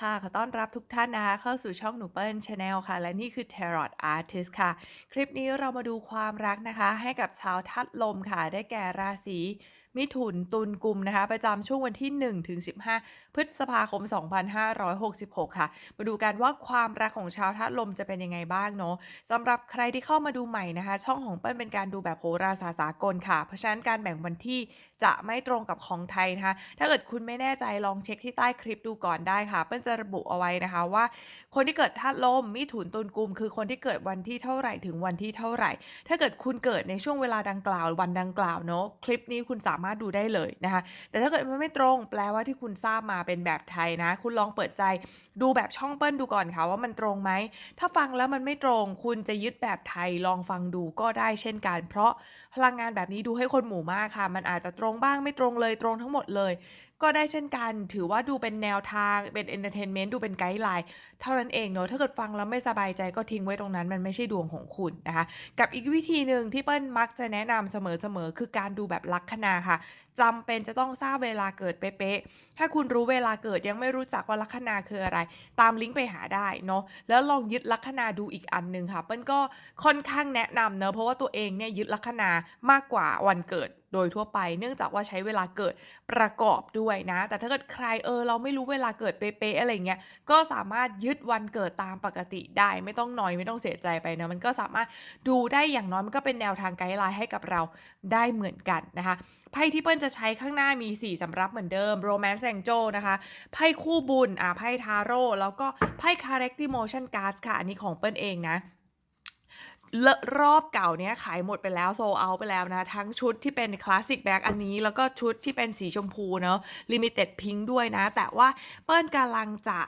ค่ะ ขอต้อนรับทุกท่านนะคะเข้าสู่ช่องหนูเปิ้ลชาแนลค่ะ และนี่คือ Tarot Artist ค่ะ คลิปนี้เรามาดูความรักนะคะ ให้กับชาวธาตุลมค่ะ ได้แก่ราศีมิถุนตุลกุมนะคะ ประจำช่วงวันที่1ถึง15 พฤษภาคม 2566 ค่ะ มาดูกันว่าความรักของชาวธาตุลมจะเป็นยังไงบ้างเนาะสำหรับใครที่เข้ามาดูใหม่นะคะ ช่องของเปิ้ลเป็นการดูแบบโหราศาสตร์สากลค่ะ เพราะฉะนั้นการแบ่งวันที่ จะไม่ตรงกับของไทยนะคะ ถ้าเกิดคุณไม่แน่ใจลองเช็คที่ใต้คลิปดูก่อนได้ค่ะ เปิ้ลจะระบุเอาไว้นะคะว่า คนที่เกิดธาตุลมมิถุนตุลกุม คือคนที่เกิดวันที่เท่าไหร่ถึงวันที่เท่าไหร่ ถ้าเกิดคุณเกิดในช่วงเวลาดังกล่าววันดังกล่าวเนาะคลิปนี้คุณสามารถดูได้เลยนะคะ แต่ถ้าเกิดมันไม่ตรงแปลว่าที่คุณทราบมาเป็นแบบไทยนะ คุณลองเปิดใจดูแบบช่องเปิ้ลดูก่อนค่ะว่ามันตรงไหม ถ้าฟังแล้วมันไม่ตรง คุณจะยึดแบบไทยลองฟังดูก็ได้เช่นกัน เพราะพลังงานแบบนี้ดูให้คนหมู่มากค่ะ มันอาจจะตรงบ้างไม่ตรงเลยตรงทั้งหมดเลย ก็ได้เช่นกัน ถือว่าดูเป็นแนวทางเป็นเอนเตอร์เทนเมนต์ดูเป็นไกด์ไลน์เท่านั้นเองเนาะถ้าเกิดฟังแล้วไม่สบายใจก็ทิ้งไว้ตรงนั้นมันไม่ใช่ดวงของคุณนะคะ กับอีกวิธีหนึ่งที่เปิ้ลมักจะแนะนำเสมอๆคือการดูแบบลัคนาค่ะจำเป็นจะต้องทราบเวลาเกิดเป๊ะๆ ถ้าคุณรู้เวลาเกิดยังไม่รู้จักว่าลัคนาคืออะไร ตามลิงก์ไปหาได้เนาะ แล้วลองยึดลัคนาดูอีกอันหนึ่งค่ะ เปิ้ลก็ค่อนข้างแนะนำเนอะเพราะว่าตัวเองเนี่ยยึดลัคนามากกว่าวันเกิดโดยทั่วไป เนื่องจากว่าใช้เวลาเกิดประกอบด้วยนะ แต่ถ้าเกิดใครเออเราไม่รู้เวลาเกิดเป๊ะๆอะไรเงี้ย ก็สามารถยึดวันเกิดตามปกติได้ ไม่ต้องนอยไม่ต้องเสียใจไปนะ มันก็สามารถดูได้อย่างน้อยมันก็เป็นแนวทางไกด์ไลน์ให้กับเราได้เหมือนกันนะคะ ไพ่ที่เปิ้ลจะใช้ข้างหน้ามี 4สำรับเหมือนเดิม Romance Angel นะคะ ไพ่คู่บุญ อ่าไพ่ทาโร่ แล้วก็ไพ่ Character Motion Cards ค่ะ อันนี้ของเปิ้ลเองนะเลรอบเก่าเนี้ยขายหมดไปแล้วโซเอาไปแล้วนะ ทั้งชุดที่เป็นคลาสสิกแบ็กอันนี้ แล้วก็ชุดที่เป็นสีชมพูเนาะลิมิเต็ดพิงด้วยนะ แต่ว่าเปิ้ลกำลังจะ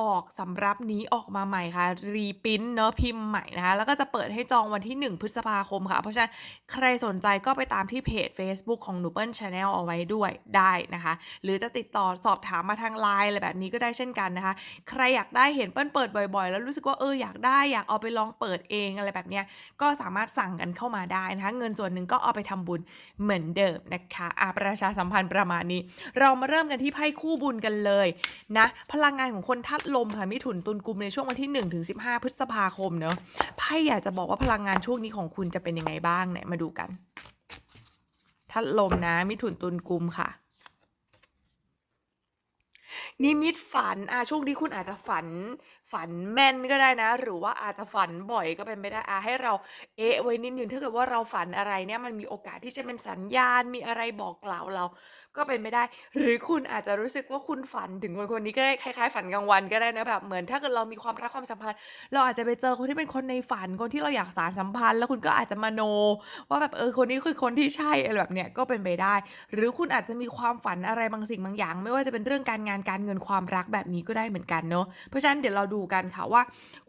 ออกสำรับนี้ออกมาใหม่ค่ะ รีพิมพ์เนาะพิมพ์ใหม่นะคะ แล้วก็จะเปิดให้จองวันที่ 1 พฤษภาคมค่ะ เพราะฉะนั้นใครสนใจก็ไปตามที่เพจ Facebook ของหนูเปิลชาแนลเอาไว้ด้วยได้นะคะ หรือจะติดต่อสอบถามมาทางไลน์อะไรแบบนี้ก็ได้เช่นกันนะคะ ใครอยากได้เห็นเปิ้ลเปิดบ่อยๆ แล้วรู้สึกว่าเอออยากได้อยากเอาไปลองเปิดเองอะไรแบบเนี้ยก็สามารถสั่งกันเข้ามาได้นะคะ เงินส่วนหนึ่งก็เอาไปทำบุญเหมือนเดิมนะคะอาประชาสัมพันธ์ประมาณนี้ เรามาเริ่มกันที่ไพ่คู่บุญกันเลยนะพลังงานของคนทัดลมค่ะมิถุนตุลกุมในช่วงวันที่ 1 ถึง 15 พฤษภาคมเนาะไพ่อยากจะบอกว่าพลังงานช่วงนี้ของคุณจะเป็นยังไงบ้างเนี่ยมาดูกันทัดลมนะมิถุนตุลกุมค่ะ นิมิตฝัน อ่าช่วงนี้คุณอาจจะฝัน ฝันแม่นก็ได้นะ หรือว่าอาจจะฝันบ่อยก็เป็นไปได้อาให้เราเอะไว้นิดนึ่งถ้าเกิดว่าเราฝันอะไรเนี่ยมันมีโอกาสที่จะเป็นสัญญาณมีอะไรบอกกล่าวเรา ก็เป็นไปได้ หรือคุณอาจจะรู้สึกว่าคุณฝันถึงคนคนนี้ก็ได้คล้ายๆ ฝันกลางวันก็ได้นะแบบเหมือนถ้าเกิดเรามีความรักความสัมพันธ์ เราอาจจะไปเจอคนที่เป็นคนในฝันคนที่เราอยากสานสัมพันธ์ แล้วคุณก็อาจจะมโน ว่าแบบเออคนนี้คือคนที่ใช่อะไรแบบเนี้ยก็เป็นไปได้ หรือคุณอาจจะมีความฝันอะไรบางสิ่งบางอย่าง ไม่ว่าจะเป็นเรื่องการงานการเงินความรักแบบนี้ก็ได้เหมือนกันเนาะเพราะฉะนั้นเดี๋ยวเราดูกันค่ะว่า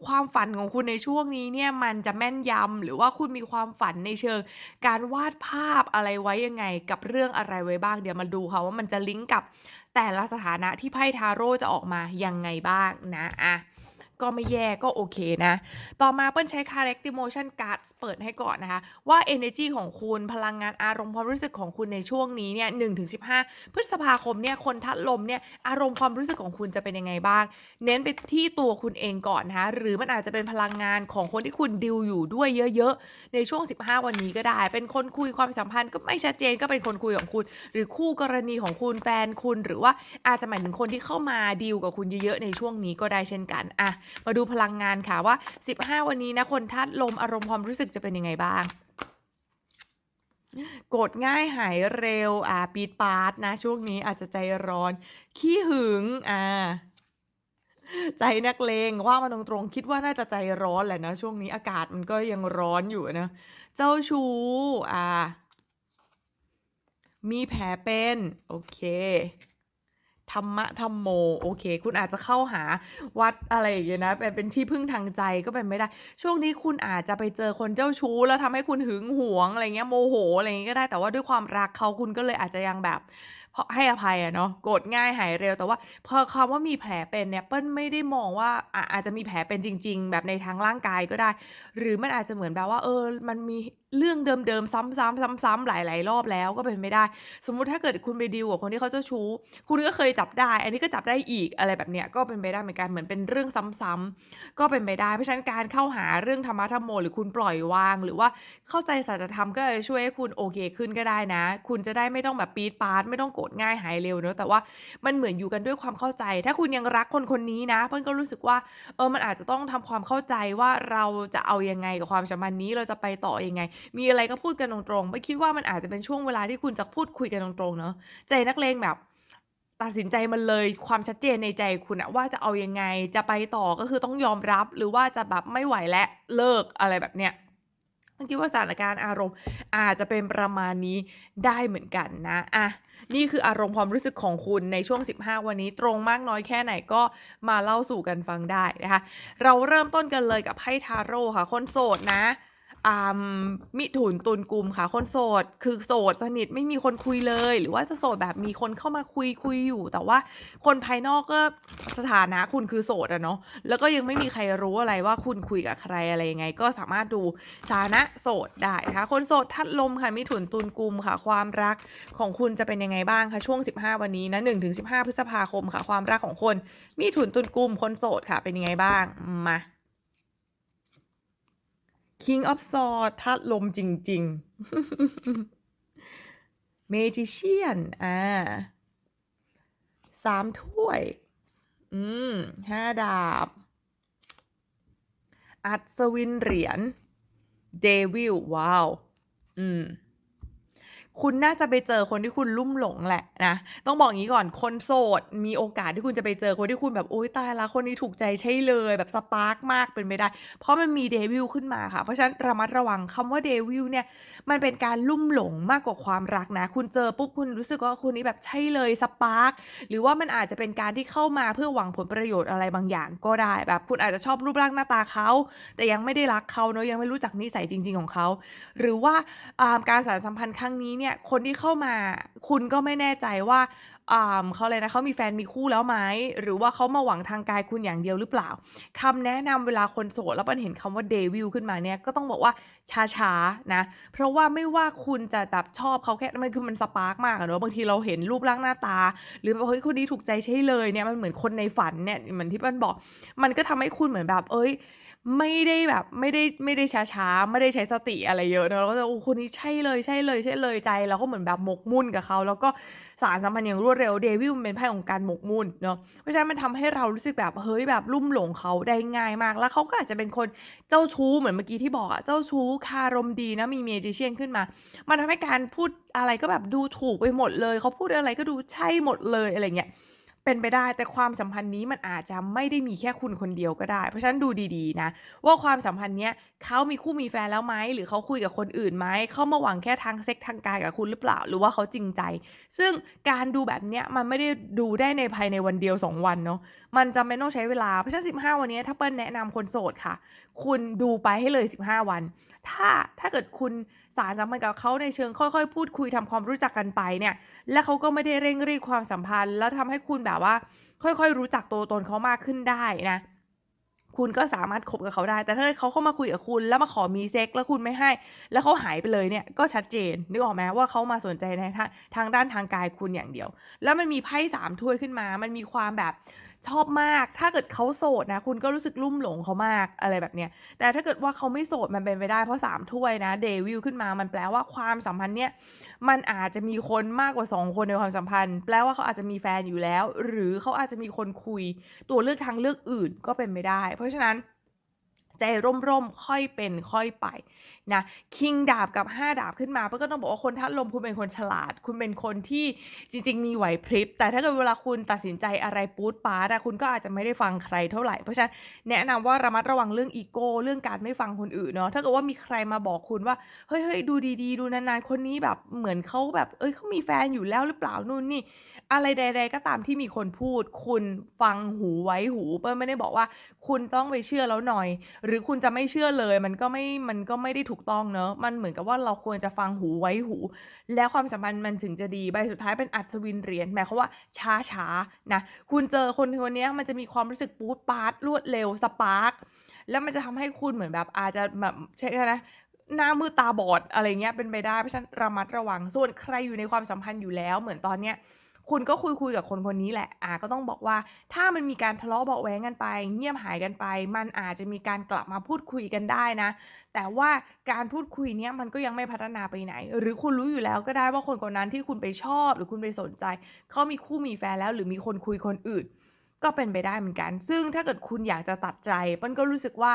ความฝันของคุณในช่วงนี้เนี่ยมันจะแม่นยำหรือว่าคุณมีความฝันในเชิง การวาดภาพอะไรไว้ยังไง กับเรื่องอะไรไว้บ้าง เดี๋ยวมาดูค่ะว่ามันจะลิงก์กับแต่ละสถานะที่ไพ่ทาโร่จะออกมายังไงบ้างนะอะ ก็ไม่แย่ก็โอเคนะ ต่อมาเปิ้ลใช้ Character Motion Cards เปิดให้ก่อนนะคะ ว่า Energy ของคุณพลังงานอารมณ์ความรู้สึกของคุณในช่วงนี้เนี่ย1-15พฤษภาคมเนี่ยคนทัดลมเนี่ยอารมณ์ความรู้สึกของคุณจะเป็นยังไงบ้าง เน้นไปที่ตัวคุณเองก่อนนะคะหรือมันอาจจะเป็นพลังงานของคนที่คุณดิวอยู่ด้วยเยอะๆ ในช่วง 15 วันนี้ก็ได้ เป็นคนคุยความสัมพันธ์ก็ไม่ชัดเจนก็เป็นคนคุยของคุณ หรือคู่กรณีของคุณแฟนคุณ หรือว่าอาจจะหมายถึงคนที่เข้ามาดีลกับคุณเยอะๆ ในช่วงนี้ก็ได้เช่นกันอะมาดูพลังงานค่ะว่า 15 วันนี้นะคนธาตุลมอารมณ์ความรู้สึกจะเป็นยังไงบ้างโกรธง่ายหายเร็ว อ่าปีดปาดนะ ช่วงนี้อาจจะใจร้อน ขี้หึง อ่า ใจนักเลงว่ามาตรงๆคิดว่าน่าจะใจร้อนแหละนะช่วงนี้อากาศมันก็ยังร้อนอยู่นะ เจ้าชู้อ่า มีแผลเป็น โอเค ธรรมะธรรมโมโอเค คุณอาจจะเข้าหาวัดอะไรอย่างเงี้ยนะเป็นเป็นที่พึ่งทางใจก็เป็นไม่ได้ ช่วงนี้คุณอาจจะไปเจอคนเจ้าชู้ แล้วทำให้คุณหึงหวงอะไรเงี้ยโมโหอะไรเงี้ยก็ได้แต่ว่าด้วยความรักเขาคุณก็เลยอาจจะยังแบบ พพราะให้อภัยอะเนาะ โกรธง่ายหายเร็ว แต่ว่าพอคำว่ามีแผลเป็นเนี่ย เปิ้ลไม่ได้มองว่าอาอาจจะมีแผลเป็นจริง ๆ แบบในทางร่างกายก็ได้ หรือมันอาจจะเหมือนแบบว่า เออ มันมีเรื่องเดิม ๆ ซ้ำ ๆ ซ้ำ ๆ หลาย ๆ รอบแล้วก็เป็นไม่ได้ สมมุติถ้าเกิดคุณไปดีลกับคนที่เขาเจ้าชู้ คุณก็เคยจับได้ อันนี้ก็จับได้อีก อะไรแบบเนี้ย ก็เป็นไปได้เหมือนกัน เหมือนเป็นเรื่องซ้ำ ๆ ก็เป็นไปได้ เพราะฉะนั้นการเข้าหาเรื่องธรรมะธรรมโม หรือคุณปล่อยวาง หรือว่าเข้าใจสัจธรรม ก็จะช่วยให้คุณโอเคขึ้นก็ได้นะ คุณจะได้ไม่ต้องแบบปี๊ดปาด ไม่ต้องโกรธง่ายหายเร็วเนาะแต่ว่ามันเหมือนอยู่กันด้วยความเข้าใจ ถ้าคุณยังรักคนคนนี้นะเปิ้ลก็รู้สึกว่าเออมันอาจจะต้องทำความเข้าใจว่าเราจะเอายังไงกับความสัมพันธ์นี้เราจะไปต่อยังไง มีอะไรก็พูดกันตรงๆ ไม่คิดว่ามันอาจจะเป็นช่วงเวลาที่คุณจะพูดคุยกันตรงๆเนาะใจนักเลงแบบตัดสินใจมันเลยความชัดเจนในใจคุณอะว่าจะเอายังไงจะไปต่อก็คือต้องยอมรับหรือว่าจะแบบไม่ไหวแล้วเลิกอะไรแบบเนี้ย ต้องคิดว่าสถานการณ์อารมณ์อาจจะเป็นประมาณนี้ได้เหมือนกันนะอะนี่คืออารมณ์ความรู้สึกของคุณในช่วง 15 วันนี้ตรงมากน้อยแค่ไหนก็มาเล่าสู่กันฟังได้นะคะ เราเริ่มต้นกันเลยกับไพ่ทาโร่ค่ะ คนโสดนะ มิถุนตุลกุมค่ะ คนโสด คือโสดสนิทไม่มีคนคุยเลย หรือว่าจะโสดแบบมีคนเข้ามาคุยคุยอยู่ แต่ว่าคนภายนอกก็สถานะคุณคือโสดอะเนาะแล้วก็ยังไม่มีใครรู้อะไรว่าคุณคุยกับใครอะไรยังไง ก็สามารถดูสถานะโสดได้นะคะคนโสดทัดลมค่ะมิถุนตุลกุมค่ะ ความรักของคุณจะเป็นยังไงบ้างคะช่วง 15 วันนี้นะ1-15พฤษภาคมค่ะ ความรักของคนมิถุนตุลกุมคนโสดค่ะเป็นยังไงบ้างมา King of Swords ธาตุลมจริง ๆ Magician อ่าสามถ้วย อืมห้าดาบ อัศวินเหรียญ เดวิล ว้าว อืม คุณน่าจะไปเจอคนที่คุณลุ่มหลงแหละนะ ต้องบอกงี้ก่อนคนโสด มีโอกาสที่คุณจะไปเจอคนที่คุณแบบโอ๊ยตายล้วคนนี้ถูกใจใช่เลยแบบสปาร์กมากเป็นไปได้ เพราะมันมีเดวิลขึ้นมาค่ะ เพราะฉะนั้นระมัดระวังคำว่าเดวิลเนี่ย มันเป็นการลุ่มหลงมากกว่าความรักนะ คุณเจอปุ๊บคุณรู้สึกว่าคนนี้แบบใช่เลยสปาร์กหรือว่ามันอาจจะเป็นการที่เข้ามาเพื่อหวังผลประโยชน์อะไรบางอย่างก็ได้แบบ คุณอาจจะชอบรูปร่างหน้าตาเขาแต่ยังไม่ได้รักเขาเนาะยังไม่รู้จักนิสัยจริง ๆของเขาหรือว่าการสานสัมพันธ์ครั้งนี้เนี่ยคนที่เข้ามา คุณก็ไม่แน่ใจว่าอ่าเขาอะไรนะเขามีแฟนมีคู่แล้วไหมหรือว่าเขามาหวังทางกายคุณอย่างเดียวหรือเปล่าคำแนะนำเวลาคนโสดแล้วมันเห็นคำว่าเดวิลขึ้นมาเนี่ยก็ต้องบอกว่าช้าๆนะเพราะว่าไม่ว่าคุณจะแบบชอบเขาแค่มันคือมันสปาร์กมากอะเนาะบางทีเราเห็นรูปร่างหน้าตา หรือเฮ้ยคนนี้ถูกใจใช่เลยเนี่ยมันเหมือนคนในฝันเนี่ยเหมือนที่เปิ้ลบอก มันก็ทำให้คุณเหมือนแบบเฮ้ย ไม่ได้แบบ ไม่ได้ไม่ได้ช้าๆ ไม่ได้ใช้สติอะไรเยอะเนาะเราก็จะโอ้คนนี้ใช่เลยใช่เลยใช่เลยใจเราก็เหมือนแบบหมกมุ่นกับเขา แล้วก็สานสัมพันธ์อย่างรวดเร็วเดวิลมันเป็นไพ่ของการหมกมุ่นเนาะเพราะฉะนั้นมันทำให้เรารู้สึกแบบเฮ้ยแบบลุ่มหลงเขาได้ง่ายมาก แล้วเขาก็อาจจะเป็นคนเจ้าชู้เหมือนเมื่อกี้ที่บอกอะเจ้าชู้คารมดีนะมี Magician ขึ้นมา มันทำให้การพูดอะไรก็แบบดูถูกไปหมดเลย เขาพูดอะไรก็ดูใช่หมดเลยอะไรอย่างเงี้ย เป็นไปได้แต่ความสัมพันธ์นี้มันอาจจะไม่ได้มีแค่คุณคนเดียวก็ได้ เพราะฉะนั้นดูดีๆนะ ว่าความสัมพันธ์เนี้ยเขามีคู่มีแฟนแล้วไหมหรือเขาคุยกับคนอื่นไหมเขามาหวังแค่ทางเซ็กส์ทางกายกับคุณหรือเปล่า หรือว่าเขาจริงใจ ซึ่งการดูแบบเนี้ยมันไม่ได้ดูได้ในภายในวันเดียว 2 วันเนาะมันจำเป็นต้องใช้เวลาเพราะฉะนั้น15 วันนี้ถ้าเปิ้ลแนะนำคนโสดค่ะ คุณดูไปให้เลย 15 วัน ถ้าถ้าเกิดคุณสานสัมพันธ์กับเขาในเชิงค่อยๆ พูดคุยทำความรู้จักกันไปเนี่ย แล้วเขาก็ไม่ได้เร่งรีบความสัมพันธ์ แล้วทำให้คุณแบบว่า ค่อยๆ รู้จักตัวตนเขามากขึ้นได้นะ คุณก็สามารถคบกับเขาได้ แต่ถ้าเขาเข้ามาคุยกับคุณแล้วมาขอมีเซ็กแล้วคุณไม่ให้ แล้วเขาหายไปเลยเนี่ยก็ชัดเจนนึกออกไหมว่าเขามาสนใจในทางทางด้านทางกายคุณอย่างเดียว แล้วมันมีไพ่สามถ้วยขึ้นมา มันมีความแบบชอบมาก ถ้าเกิดเขาโสดนะ คุณก็รู้สึกลุ่มหลงเขามากอะไรแบบเนี้ย แต่ถ้าเกิดว่าเขาไม่โสดมันเป็นไปได้เพราะ3ถ้วยนะเดวิลขึ้นมามันแปลว่าความสัมพันธ์เนี้ยมันอาจจะมีคนมากกว่า 2 คนในความสัมพันธ์ แปลว่าเขาอาจจะมีแฟนอยู่แล้ว หรือเขาอาจจะมีคนคุยตัวเลือกทางเลือกอื่นก็เป็นไปได้ เพราะฉะนั้น ใจร่มๆ ค่อยเป็นค่อยไปนะคิงดาบกับ 5 ดาบขึ้นมาเปิ้ลก็ต้องบอกว่าคนธาตุลมคุณเป็นคนฉลาด คุณเป็นคนที่จริง ๆ มีไหวพริบ แต่ถ้าเกิดเวลาคุณตัดสินใจอะไรปูดป๊าดคุณก็อาจจะไม่ได้ฟังใครเท่าไหร่ เพราะฉะนั้นแนะนำว่าระมัดระวังเรื่องอีโก้เรื่องการไม่ฟังคนอื่นเนาะถ้าเกิดว่ามีใครมาบอกคุณว่าเฮ้ยๆดูดีๆ ดูนานๆคนนี้แบบเหมือนเขาแบบเฮ้ยเขามีแฟนอยู่แล้วหรือเปล่านู่นนี่ อะไรใด ๆ ก็ตามที่มีคนพูด คุณฟังหูไว้หูเปิ้ลไม่ได้บอกว่า คุณต้องไปเชื่อแล้วหน่อยหรือคุณจะไม่เชื่อเลย มันก็ไม่ มันก็ไม่ได้ถูกต้องเนาะมันเหมือนกับว่าเราควรจะฟังหูไว้หู แล้วความสัมพันธ์มันถึงจะดี ใบสุดท้ายเป็นอัศวินเหรียญหมายความว่าช้าๆนะ คุณเจอคนคนนี้มันจะมีความรู้สึกปู๊ดป๊าดรวดเร็วสปาร์กแล้วมันจะทำให้คุณเหมือนแบบอาจจะแบบใช่ไหมหน้ามืดตาบอดอะไรเงี้ยเป็นไปได้เพราะฉะนั้นระมัดระวังส่วนใครอยู่ในความสัมพันธ์อยู่แล้ว เหมือนตอนเนี้ย คุณก็คุยคุยกับคนคนนี้แหละ อ่า ก็ต้องบอกว่า ถ้ามันมีการทะเลาะเบาะแว้งกันไป เงียบหายกันไป มันอาจจะมีการกลับมาพูดคุยกันได้นะ แต่ว่าการพูดคุยเนี้ยมันก็ยังไม่พัฒนาไปไหน หรือคุณรู้อยู่แล้วก็ได้ว่าคนคนนั้นที่คุณไปชอบ หรือคุณไปสนใจ เขามีคู่มีแฟนแล้ว หรือมีคนคุยคนอื่น ก็เป็นไปได้เหมือนกัน ซึ่งถ้าเกิดคุณอยากจะตัดใจเปิ้ลก็รู้สึกว่า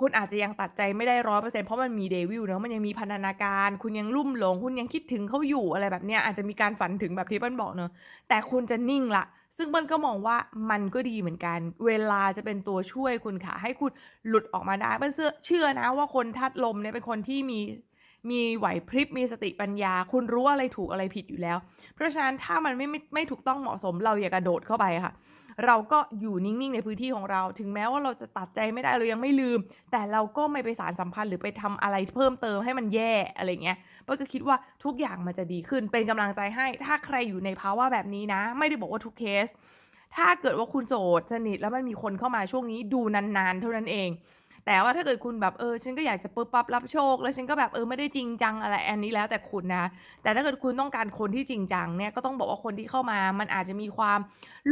คุณอาจจะยังตัดใจไม่ได้ร้อยเปอร์เซ็นต์เพราะมันมีเดวิลเนาะ มันยังมีพันธนาการ คุณยังลุ่มหลง คุณยังคิดถึงเขาอยู่ อะไรแบบเนี้ย อาจจะมีการฝันถึงแบบที่เปิ้ลบอกเนาะ แต่คุณจะนิ่งละซึ่งเปิ้ลก็มองว่ามันก็ดีเหมือนกัน เวลาจะเป็นตัวช่วยคุณค่ะ ให้คุณหลุดออกมาได้ เปิ้ลเชื่อ เชื่อนะว่าคนทัดลมเนี่ยเป็นคนที่มี มีไหวพริบ มีสติปัญญา คุณรู้อะไรถูกอะไรผิดอยู่แล้ว เพราะฉะนั้นถ้ามันไม่ ไม่ ไม่ถูกต้องเหมาะสม เราอย่ากระโดดเข้าไปค่ะ เราก็อยู่นิ่งๆ ในพื้นที่ของเรา ถึงแม้ว่าเราจะตัดใจไม่ได้เรายังไม่ลืม แต่เราก็ไม่ไปสารสัมพันธ์หรือไปทำอะไรเพิ่มเติมให้มันแย่อะไรเงี้ยเป้ก็คิดว่าทุกอย่างมันจะดีขึ้นเป็นกำลังใจให้ ถ้าใครอยู่ในภาวะแบบนี้นะ ไม่ได้บอกว่าทุกเคส ถ้าเกิดว่าคุณโสดสนิทแล้วมันมีคนเข้ามาช่วงนี้ดูนานๆ เท่านั้นเอง แต่ว่าถ้าเกิดคุณแบบ เออ ฉันก็อยากจะปุ๊บปั๊บรับโชค แล้วฉันก็แบบ เออ ไม่ได้จริงจังอะไร อันนี้แล้วแต่คุณนะ แต่ถ้าเกิดคุณต้องการคนที่จริงจังเนี่ย ก็ต้องบอกว่าคนที่เข้ามา มันอาจจะมีความ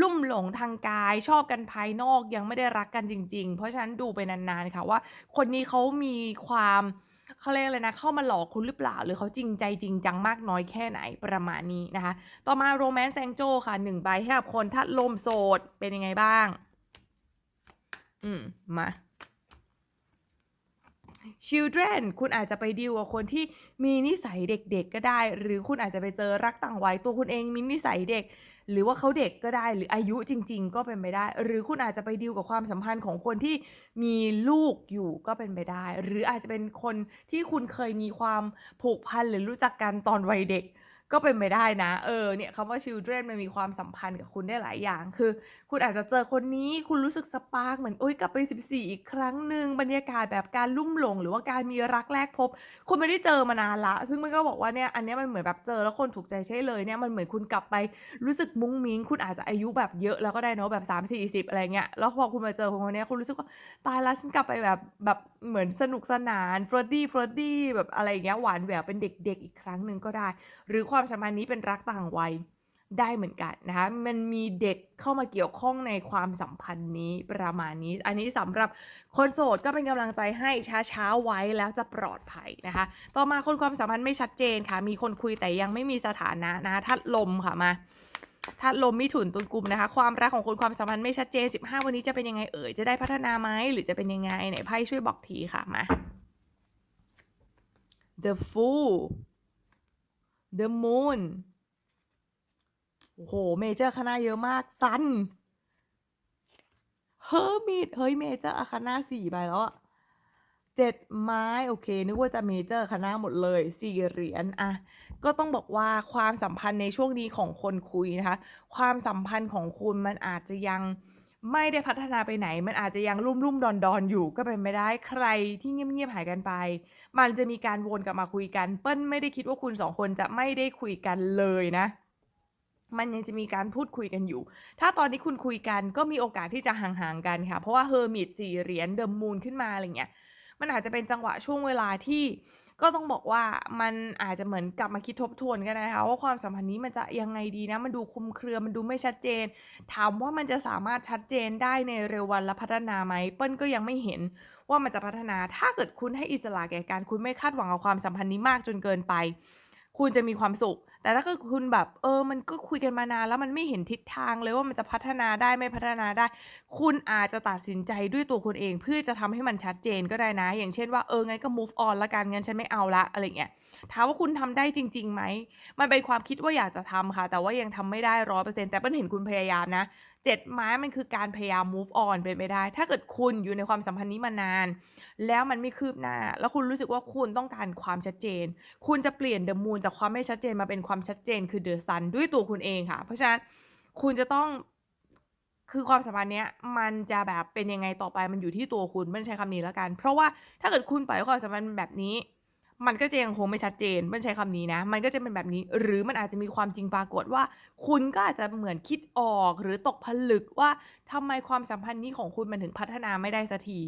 ลุ่มหลงทางกาย ชอบกันภายนอก ยังไม่ได้รักกันจริง ๆ เพราะฉะนั้นดูไปนานๆค่ะว่า คนนี้เขามีความเขาเรียกอะไรนะ เข้ามาหลอกคุณหรือเปล่า หรือเขาจริงใจจริงจังมากน้อยแค่ไหนประมาณนี้นะคะ ต่อมาโรแมนต์แซงโจค่ะหนึ่งใบให้กับคนทัดลมโสดเป็นยังไงบ้าง อืม มา children คุณอาจจะไปดีลกับคนที่มีนิสัยเด็กๆก็ได้ หรือคุณอาจจะไปเจอรักต่างวัยตัวคุณเองมีนิสัยเด็ก หรือว่าเขาเด็กก็ได้ หรืออายุจริง ๆ ก็เป็นไปได้ หรือคุณอาจจะไปดีลกับความสัมพันธ์ของคนที่มีลูกอยู่ก็เป็นไปได้ หรืออาจจะเป็นคนที่คุณเคยมีความผูกพันหรือรู้จักกันตอนวัยเด็ก ก็เป็นไปได้นะ เออ เนี่ยคำว่า children มันมีความสัมพันธ์กับคุณได้หลายอย่าง คือ คุณอาจจะเจอคนนี้ คุณรู้สึกสปาร์กเหมือน โอ๊ย กลับไป 14 อีกครั้งหนึ่งบรรยากาศแบบการลุ่มหลง หรือว่าการมีรักแรกพบ คุณไม่ได้เจอมานานละ ซึ่งมันก็บอกว่าเนี่ย อันนี้มันเหมือนแบบเจอแล้วคนถูกใจใช่เลยเนี่ย มันเหมือนคุณกลับไปรู้สึกมุ้งมิ้ง คุณอาจจะอายุแบบเยอะแล้วก็ได้เนาะแบบ 3 40 อะไรเงี้ย แล้วพอคุณมาเจอคนคนนี้คุณรู้สึกว่าตายล้วฉันกลับไปแบบแบบเหมือนสนุกสนานเฟรดดี้เฟรดดี้แบบอะไรเงี้ยหวานแหววเป็นเด็ก ๆ อีกครั้งหนึ่งก็ได้ หรือควความสัมพันธ์นี้เป็นรักต่างวัยได้เหมือนกันนะคะมันมีเด็กเข้ามาเกี่ยวข้องในความสัมพันธ์นี้ประมาณนี้ อันนี้สำหรับคนโสดก็เป็นกำลังใจให้ช้าๆไว้แล้วจะปลอดภัยนะคะ ต่อมาคนความสัมพันธ์ไม่ชัดเจนค่ะ มีคนคุยแต่ยังไม่มีสถานะนะทัดลมค่ะมาทัดลมมิถุนตุนกุมนะคะ ความรักของคนความสัมพันธ์ไม่ชัดเจน 15 วันนี้จะเป็นยังไงเอ่ยจะได้พัฒนาไหมหรือจะเป็นยังไงไหนไพ่ช่วยบอกทีค่ะมา The Fool The Moon โอ้โห เมเจอร์คณะเยอะมากซันเฮอร์มิตเฮ้ย เมเจอร์อาคณะสี่ใบแล้วอะเจ็ดไม้ โอเค นึกว่าจะเมเจอร์คณะหมดเลยสี่เหรียญอะก็ต้องบอกว่าความสัมพันธ์ในช่วงนี้ของคนคุยนะคะ ความสัมพันธ์ของคุณมันอาจจะยัง ไม่ได้พัฒนาไปไหน มันอาจจะยังรุ่มรุ่มดอนดอนอยู่ก็เป็นไม่ได้ใครที่เงียบๆหายกันไป มันจะมีการวนกลับมาคุยกัน เปิ้ลไม่ได้คิดว่าคุณสองคนจะไม่ได้คุยกันเลยนะ มันยังจะมีการพูดคุยกันอยู่ ถ้าตอนนี้คุณคุยกันก็มีโอกาสที่จะห่างๆกันค่ะ เพราะว่าเฮอร์มิตสี่เหรียญเดมมูนขึ้นมาอะไรเงี้ย มันอาจจะเป็นจังหวะช่วงเวลาที่ ก็ต้องบอกว่ามันอาจจะเหมือนกลับมาคิดทบทวนกันนะคะว่าความสัมพันธ์นี้มันจะยังไงดีนะ มันดูคุมเครือมันดูไม่ชัดเจน ถามว่ามันจะสามารถชัดเจนได้ในเร็ววันและพัฒนาไหมเปิ้ลก็ยังไม่เห็นว่ามันจะพัฒนาถ้าเกิดคุณให้อิสระแก่การคุณไม่คาดหวังกับความสัมพันธ์นี้มากจนเกินไป คุณจะมีความสุข แต่ถ้าคือคุณแบบ เออ มันก็คุยกันมานานแล้วมันไม่เห็นทิศทางเลยว่ามันจะพัฒนาได้ไม่พัฒนาได้ คุณอาจจะตัดสินใจด้วยตัวคุณเอง เพื่อจะทำให้มันชัดเจนก็ได้นะ อย่างเช่นว่าเออไงก็ move on ละกันงั้นฉันไม่เอาละอะไรเงี้ยถามว่าคุณทำได้จริงๆไหมมันเป็นความคิดว่าอยากจะทำค่ะ แต่ว่ายังทำไม่ได้ร้อยเปอร์เซ็นต์แต่เปิ้ลเห็นคุณพยายามนะ เจ็ดไม้มันคือการพยายาม move on เป็นไปได้ ถ้าเกิดคุณอยู่ในความสัมพันธ์นี้มานาน แล้วมันไม่คืบหน้า แล้วคุณรู้สึกว่าคุณต้องการความชัดเจน คุณจะเปลี่ยนเดอะมูนจากความไม่ชัดเจนมาเป็นความชัดเจนคือเดอะซันด้วยตัวคุณเองค่ะ เพราะฉะนั้นคุณจะต้องคือความสัมพันธ์เนี้ยมันจะแบบเป็นยังไงต่อไปมันอยู่ที่ตัวคุณเปิ้ลใช้คำนี้แล้วกัน เพราะว่าถ้าเกิดคุณปล่อยความสัมพันธ์แบบนี้ มันก็จะยังคงไม่ชัดเจนเปิ้ลใช้คำนี้นะ มันก็จะเป็นแบบนี้ หรือมันอาจจะมีความจริงปรากฏว่า คุณก็อาจจะเหมือนคิดออกหรือตกผลึกว่าทำไมความสัมพันธ์นี้ของคุณมันถึงพัฒนาไม่ได้สักที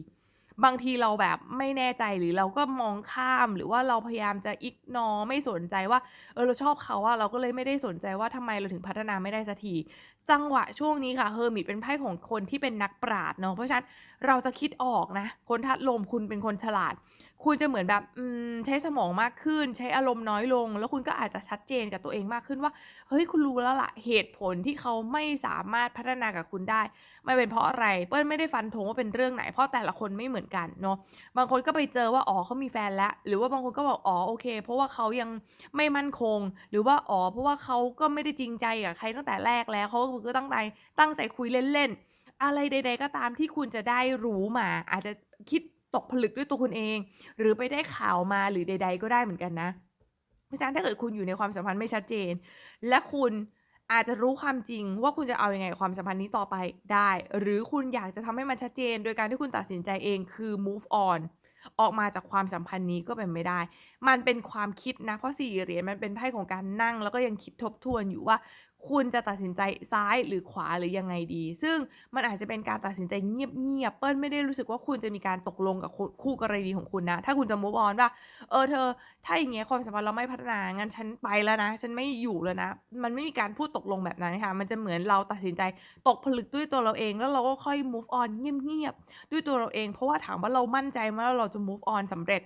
บางทีเราแบบไม่แน่ใจหรือเราก็มองข้ามหรือว่าเราพยายามจะอิกนอไม่สนใจว่าเออเราชอบเขาอะเราก็เลยไม่ได้สนใจว่าทำไมเราถึงพัฒนาไม่ได้สักที จังหวะช่วงนี้ค่ะเฮอร์มิตเป็นไพ่ของคนที่เป็นนักปราชญ์เนาะเพราะฉะนั้นเราจะคิดออกนะ คนทัดลมคุณเป็นคนฉลาด คุณจะเหมือนแบบใช้สมองมากขึ้น ใช้อารมณ์น้อยลง แล้วคุณก็อาจจะชัดเจนกับตัวเองมากขึ้นว่า เฮ้ยคุณรู้แล้วล่ะเหตุผลที่เขาไม่สามารถพัฒนากับคุณได้ไม่เป็นเพราะอะไรเปิ้ลไม่ได้ฟันธงว่าเป็นเรื่องไหนเพราะแต่ละคนไม่เหมือนกันเนาะบางคนก็ไปเจอว่าอ๋อเขามีแฟนแล้ว หรือว่าบางคนก็บอกอ๋อโอเค เพราะว่าเขายังไม่มั่นคง หรือว่าอ๋อเพราะว่าเขาก็ไม่ได้จริงใจกับใครตั้งแต่แรกแล้วเขาก็ตั้งใจตั้งใจคุยเล่นๆ อะไรใด ๆ ก็ตามที่คุณจะได้รู้มา อาจจะคิดตกผลึกด้วยตัวคุณเอง หรือไปได้ข่าวมาหรือใด ๆ ก็ได้เหมือนกันนะเพราะฉะนั้นถ้าเกิดคุณอยู่ในความสัมพันธ์ไม่ชัดเจน และคุณอาจจะรู้ความจริงว่าคุณจะเอาอยังไงกับความสัมพันธ์นี้ต่อไปได้ หรือคุณอยากจะทำให้มันชัดเจน โดยการที่คุณตัดสินใจเองคือ move on ออกมาจากความสัมพันธ์นี้ก็เป็นไม่ได้ มันเป็นความคิดนะ เพราะสี่เหรียญมันเป็นไพ่ของการนั่ง แล้วก็ยังคิดทบทวนอยู่ว่า คุณจะตัดสินใจซ้ายหรือขวาหรือยังไงดี ซึ่งมันอาจจะเป็นการตัดสินใจเงียบๆเปิ้ลไม่ได้รู้สึกว่าคุณจะมีการตกลงกับคู่กรณีของคุณนะ ถ้าคุณจะ move on ว่า เออเธอ ถ้าอย่างเงี้ยความสัมพันธ์เราไม่พัฒนางั้นฉันไปแล้วนะ ฉันไม่อยู่แล้วนะ มันไม่มีการพูดตกลงแบบนั้นค่ะ มันจะเหมือนเราตัดสินใจตกผลึกด้วยตัวเราเอง แล้วเราก็ค่อย move on เงียบๆด้วยตัวเราเอง เพราะว่าถามว่าเรามั่นใจไหมว่าเราจะ move on สำเร็จ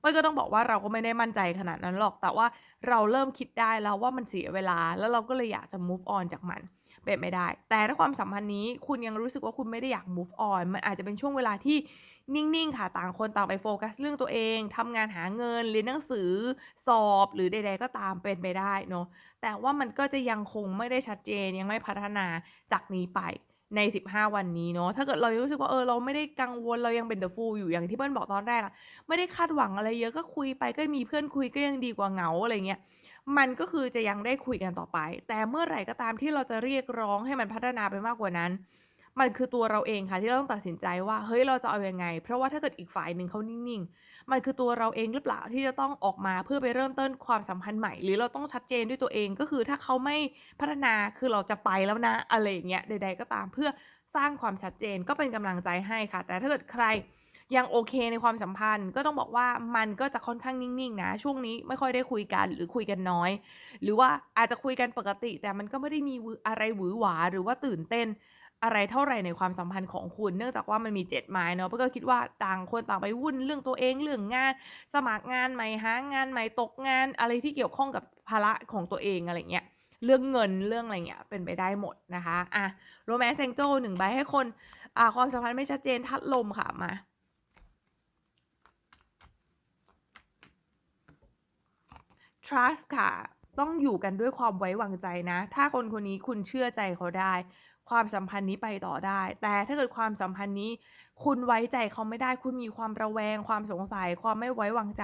เป้ยก็ต้องบอกว่าเราก็ไม่ได้มั่นใจขนาดนั้นหรอก แต่ว่าเราเริ่มคิดได้แล้วว่ามันเสียเวลา แล้วเราก็เลยอยากจะ move on จากมันเป็นไม่ได้ แต่ถ้าความสัมพันธ์นี้คุณยังรู้สึกว่าคุณไม่ได้อยาก move on มันอาจจะเป็นช่วงเวลาที่นิ่งๆ ค่ะ ต่างคนต่างไปโฟกัสเรื่องตัวเองทำงานหาเงิน เรียนหนังสือ สอบ หรือใด ๆ ก็ตามเป็นไปได้เนาะ แต่ว่ามันก็จะยังคงไม่ได้ชัดเจน ยังไม่พัฒนาจากนี้ไป ใน 15 วันนี้เนาะถ้าเกิดเรารู้สึกว่าเออเราไม่ได้กังวลเรายังเป็นเดอะฟูลอยู่อย่างที่เพื่อนบอกตอนแรกอะไม่ได้คาดหวังอะไรเยอะก็คุยไปก็มีเพื่อนคุยก็ยังดีกว่าเหงาอะไรเงี้ยมันก็คือจะยังได้คุยกันต่อไป แต่เมื่อไหร่ก็ตามที่เราจะเรียกร้องให้มันพัฒนาไปมากกว่านั้น มันคือตัวเราเองค่ะที่เราต้องตัดสินใจว่าเฮ้ยเราจะเอาอยังไง เพราะว่าถ้าเกิดอีกฝ่ายหนึ่งเขานิ่งๆ มันคือตัวเราเองหรือเปล่าที่จะต้องออกมาเพื่อไปเริ่มต้นความสัมพันธ์ใหม่ หรือเราต้องชัดเจนด้วยตัวเองก็คือถ้าเขาไม่พัฒนาคือเราจะไปแล้วนะอะไรอย่างเงี้ยใด ๆ ก็ตามเพื่อสร้างความชัดเจนก็เป็นกำลังใจให้ค่ะ แต่ถ้าเกิดใครยังโอเคในความสัมพันธ์ก็ต้องบอกว่ามันก็จะค่อนข้างนิ่งๆ นะ ช่วงนี้ไม่ค่อยได้คุยกันหรือคุยกันน้อย หรือว่าอาจจะคุยกันปกติ แต่มันก็ไม่ได้มีออะไรหวือหวาหรือว่าตื่นเต้น อะไรเท่าไรในความสัมพันธ์ของคุณ เนื่องจากว่ามันมี7ไม้เนาะเป้ยก็คิดว่าต่างคนต่างไปวุ่นเรื่องตัวเองเรื่องงาน สมัครงานใหม่หางานใหม่ตกงานอะไรที่เกี่ยวข้องกับภาระของตัวเองอะไรเงี้ยเรื่องเงินเรื่องอะไรเงี้ยเป็นไปได้หมดนะคะอะ Romance Angel 1ใบให้คนอ่าความสัมพันธ์ไม่ชัดเจนธาตุลมค่ะมา Trust ค่ะ ต้องอยู่กันด้วยความไว้วางใจนะ ถ้าคนคนนี้คุณเชื่อใจเขาได้ ความสัมพันธ์นี้ไปต่อได้ แต่ถ้าเกิดความสัมพันธ์นี้ คุณไว้ใจเขาไม่ได้ คุณมีความระแวง ความสงสัย ความไม่ไว้วางใจ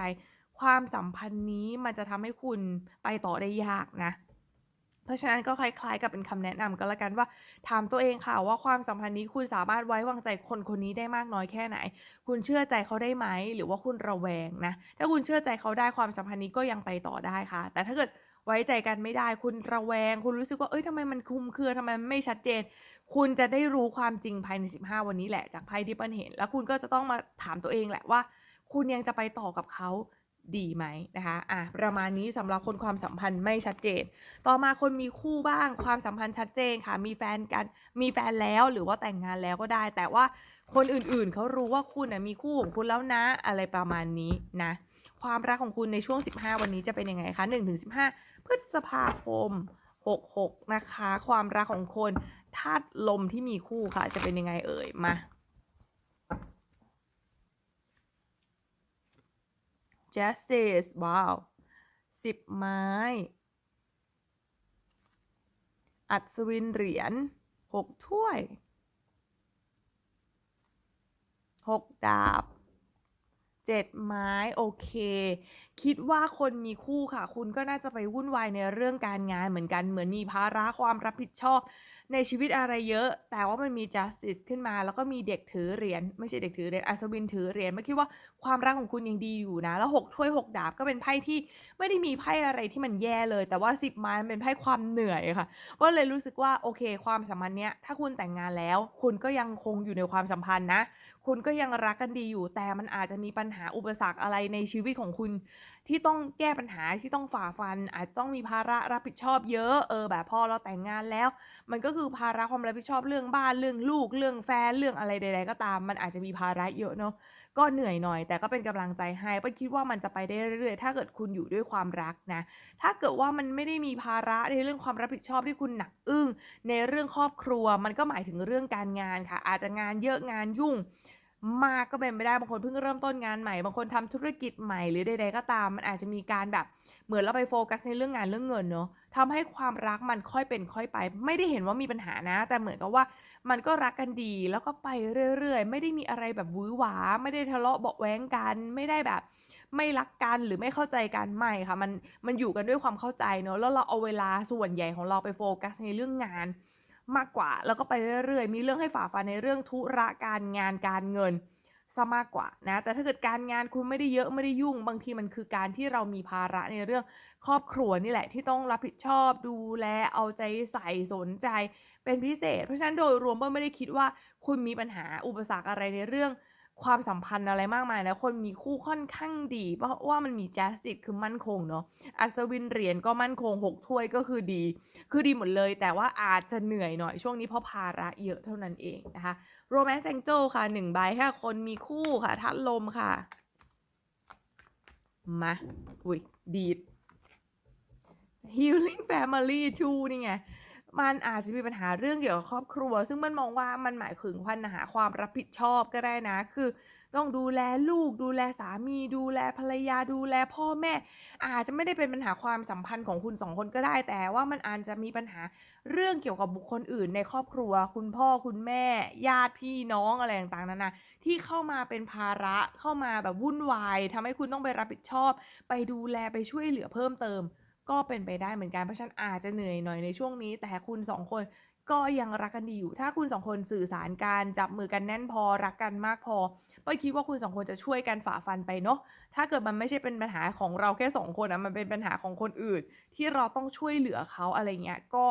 ความสัมพันธ์นี้มันจะทำให้คุณไปต่อได้ยากนะ เพราะฉะนั้นก็คล้ายๆ กับเป็นคำแนะนำก็แล้วกันว่า ถามตัวเองค่ะว่าความสัมพันธ์นี้คุณสามารถไว้วางใจคนคนนี้ได้มากน้อยแค่ไหน คุณเชื่อใจเขาได้ไหม หรือว่าคุณระแวงนะ ถ้าคุณเชื่อใจเขาได้ความสัมพันธ์นี้ก็ยังไปต่อได้ค่ะ แต่ถ้าเกิด ไว้ใจกันไม่ได้ คุณระแวง คุณรู้สึกว่าเฮ้ยทำไมมันคุมเครือทำไมมันไม่ชัดเจน คุณจะได้รู้ความจริงภายใน 15 วันนี้แหละจากไพ่ที่เปิ้ลเห็น แล้วคุณก็จะต้องมาถามตัวเองแหละว่า คุณยังจะไปต่อกับเขาดีไหมนะคะอะประมาณนี้สำหรับคนความสัมพันธ์ไม่ชัดเจน ต่อมาคนมีคู่บ้างความสัมพันธ์ชัดเจนค่ะ มีแฟนกันมีแฟนแล้วหรือว่าแต่งงานแล้วก็ได้ แต่ว่าคนอื่นๆเขารู้ว่าคุณน่ะมีคู่ของคุณแล้วนะ อะไรประมาณนี้นะ ความรักของคุณในช่วง 15 วันนี้จะเป็นยังไงคะ1-15 พฤษภาคม 66 นะคะ ความรักของคนธาตุลมที่มีคู่ค่ะ จะเป็นยังไงเอ่ยมา Justice ว้าว10ไม้ อัศวินเหรียญ6ถ้วย6ดาบ 7ไม้โอเค คิดว่าคนมีคู่ค่ะ คุณก็น่าจะไปวุ่นวายในเรื่องการงานเหมือนกันเหมือนมีภาระความรับผิดชอบ ในชีวิตอะไรเยอะ แต่ว่ามันมี Justice ขึ้นมา แล้วก็มีเด็กถือเหรียญไม่ใช่เด็กถือเหรียญอัศวินถือเหรียญไม่คิดว่าความรักของคุณยังดีอยู่นะ แล้ว6ถ้วย6ดาบก็เป็นไพ่ที่ไม่ได้มีไพ่อะไรที่มันแย่เลย แต่ว่า10ไม้มันเป็นไพ่ความเหนื่อยค่ะก็เลยรู้สึกว่าโอเค ความสัมพันธ์เนี้ยถ้าคุณแต่งงานแล้ว คุณก็ยังคงอยู่ในความสัมพันธ์นะ คุณก็ยังรักกันดีอยู่ แต่มันอาจจะมีปัญหาอุปสรรคอะไรในชีวิตของคุณ ที่ต้องแก้ปัญหาที่ต้องฝ่าฟัน อาจจะต้องมีภาระรับผิดชอบเยอะเออแบบพอเราแต่งงานแล้ว มันก็คือภาระความรับผิดชอบเรื่องบ้านเรื่องลูกเรื่องแฟนเรื่องอะไรใด ๆ ก็ตาม มันอาจจะมีภาระเยอะเนาะก็เหนื่อยหน่อย แต่ก็เป็นกำลังใจให้ก็คิดว่ามันจะไปได้เรื่อยๆถ้าเกิดคุณอยู่ด้วยความรักนะ ถ้าเกิดว่ามันไม่ได้มีภาระในเรื่องความรับผิดชอบที่คุณหนักอึ้ง ในเรื่องครอบครัวมันก็หมายถึงเรื่องการงานค่ะ อาจจะงานเยอะงานยุ่งมากก็เป็นไปได้บางคนเพิ่งเริ่มต้นงานใหม่ บางคนทำธุรกิจใหม่หรือใดๆก็ตาม มันอาจจะมีการแบบ เหมือนเราไปโฟกัสในเรื่องงานเรื่องเงินเนาะทำให้ความรักมันค่อยเป็นค่อยไป ไม่ได้เห็นว่ามีปัญหานะ แต่เหมือนกับว่ามันก็รักกันดีแล้วก็ไปเรื่อยๆ ไม่ได้มีอะไรแบบหวือหวา ไม่ได้ทะเลาะเบาะแว้งกัน ไม่ได้แบบ ไม่รักกันหรือไม่เข้าใจกันไม่ค่ะ มันมันอยู่กันด้วยความเข้าใจเนาะแล้วเราเอาเวลาส่วนใหญ่ของเราไปโฟกัสในเรื่องงานมากกว่า แล้วก็ไปเรื่อยๆ มีเรื่องให้ฝ่าฟันในเรื่องธุระการงานการเงิน ซะมากกว่านะ แต่ถ้าเกิดการงานคุณไม่ได้เยอะไม่ได้ยุ่ง บางทีมันคือการที่เรามีภาระในเรื่องครอบครัวนี่แหละที่ต้องรับผิดชอบดูแลเอาใจใส่สนใจเป็นพิเศษ เพราะฉะนั้นโดยรวมเปิ้ลไม่ได้คิดว่าคุณมีปัญหาอุปสรรคอะไรในเรื่อง ความสัมพันธ์อะไรมากมายนะ คนมีคู่ค่อนข้างดี เพราะว่ามันมี Justice คือมั่นคงเนาะอัศวินเหรียญก็มั่นคง6ถ้วยก็คือดี คือดีหมดเลย แต่ว่าอาจจะเหนื่อยหน่อยช่วงนี้เพราะภาระเยอะเท่านั้นเองนะคะ Romance Angel ค่ะ1ใบค่ะ คนมีคู่ค่ะธาตุลมค่ะ มา อุ๊ยดีด Healing Family 2นี่ไง มันอาจจะมีปัญหาเรื่องเกี่ยวกับครอบครัว ซึ่งมันมองว่ามันหมายถึงปัญหาความรับผิดชอบก็ได้นะ คือ ต้องดูแลลูก ดูแลสามี ดูแลภรรยาดูแลพ่อแม่ อาจจะไม่ได้เป็นปัญหาความสัมพันธ์ของคุณ2คนก็ได้แต่ว่ามันอาจจะมีปัญหาเรื่องเกี่ยวกับบุคคลอื่นในครอบครัว คุณพ่อคุณแม่ ญาติพี่น้องอะไรต่างๆนานาที่เข้ามาเป็นภาระเข้ามาแบบวุ่นวายทำให้คุณต้องไปรับผิดชอบ ไปดูแลไปช่วยเหลือเพิ่มเติม ก็เป็นไปได้เหมือนกันเพราะฉะนั้นอาจจะเหนื่อยหน่อยในช่วงนี้ แต่คุณ2คนก็ยังรักกันดีอยู่ ถ้าคุณ2คนสื่อสารกันจับมือกันแน่นพอรักกันมากพอปิ้ลคิดว่าคุณ2คนจะช่วยกันฝ่าฟันไปเนาะถ้าเกิดมันไม่ใช่เป็นปัญหาของเราแค่2คนอะมันเป็นปัญหาของคนอื่น ที่เราต้องช่วยเหลือเขาอะไรเงี้ยก็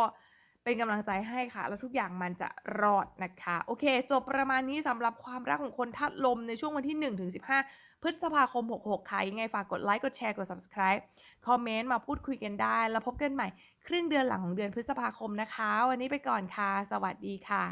เป็นกำลังใจให้ค่ะ แล้วทุกอย่างมันจะรอดนะคะ โอเค จบประมาณนี้สำหรับความรักของคนธาตุลมในช่วงวันที่1-15 พฤษภาคม 66 ค่ะ ยังไงฝากกดไลค์ กดแชร์ กด subscribe คอมเมนต์มาพูดคุยกันได้ แล้วพบกันใหม่ครึ่งเดือนหลังของเดือนพฤษภาคมนะคะ วันนี้ไปก่อนค่ะ สวัสดีค่ะ